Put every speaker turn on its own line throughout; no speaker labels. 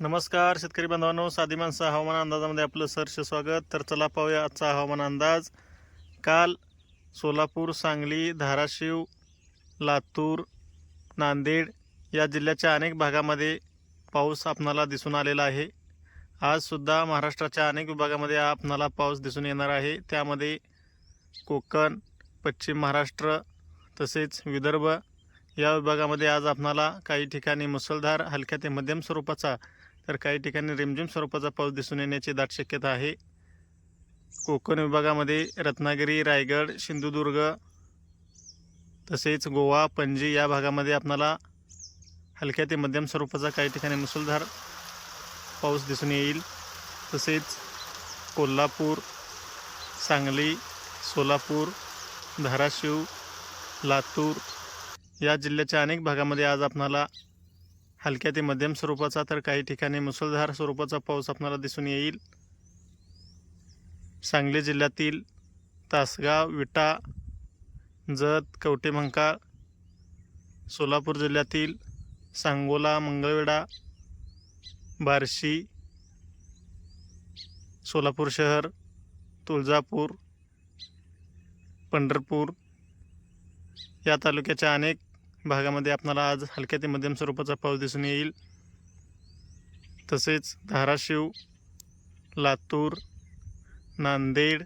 नमस्कार शेतकरी बांधवांनो. साधी माणसं हवामान अंदाजामध्ये आपलं सहर्ष स्वागत. तर चला पाहूया आजचा हवामान अंदाज. काल सोलापूर सांगली धाराशिव लातूर नांदेड या जिल्ह्याच्या अनेक भागामध्ये पाऊस आपणाला दिसून आलेला आहे. आजसुद्धा महाराष्ट्राच्या अनेक विभागामध्ये आपणाला पाऊस दिसून येणार आहे. त्यामध्ये कोकण पश्चिम महाराष्ट्र तसेच विदर्भ या विभागामध्ये आज आपणाला काही ठिकाणी मुसळधार हलक्या ते मध्यम स्वरूपाचा तर काही ठिकाणी रिमझिम स्वरूपाचा पाऊस दिसून येण्याची दाट शक्यता आहे. कोकण विभागामध्ये रत्नागिरी रायगड सिंधुदुर्ग तसेच गोवा पणजी या भागामध्ये आपणाला हलक्या ते मध्यम स्वरूपाचा काही ठिकाणी मुसळधार पाऊस दिसून येईल. तसेच कोल्हापूर सांगली सोलापूर धाराशिव लातूर या जिल्ह्याच्या अनेक भागामध्ये आज आपणाला हलक्या ते मध्यम स्वरूपाचा तर काही ठिकाणी मुसळधार स्वरूपाचा पाऊस आपल्याला दिसून येईल. सांगली जिल्ह्यातील तासगाव विटा जत कवटेमंकाळ सोलापूर जिल्ह्यातील सांगोला मंगळवेढा बार्शी सोलापूर शहर तुळजापूर पंढरपूर या तालुक्याच्या अनेक भागामध्ये आपल्याला आज हलक्या ते मध्यम स्वरूपाचा पाऊस दिसून येईल. तसेच धाराशिव लातूर नांदेड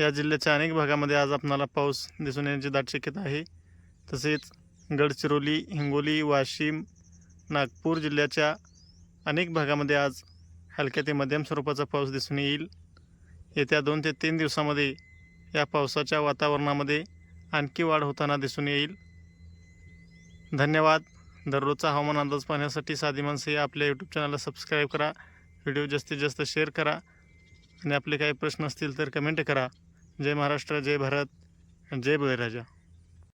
या जिल्ह्याच्या अनेक भागामध्ये आज आपणाला पाऊस दिसून येण्याची दाट शक्यता आहे. तसेच गडचिरोली हिंगोली वाशिम नागपूर जिल्ह्याच्या अनेक भागामध्ये आज हलक्या ते मध्यम स्वरूपाचा पाऊस दिसून येईल. येत्या दोन ते तीन दिवसामध्ये या पावसाच्या वातावरणामध्ये आणखी वाढ होताना दिसून येईल. धन्यवाद. दररोजचा हवामान अंदाज पाहण्यासाठी साधी माणसं या आपल्या यूट्यूब चॅनलला सबस्क्राईब करा. व्हिडिओ जास्तीत जास्त शेअर करा. आणि आपले काही प्रश्न असतील तर कमेंट करा. जय महाराष्ट्र जय भारत जय बळीराजा.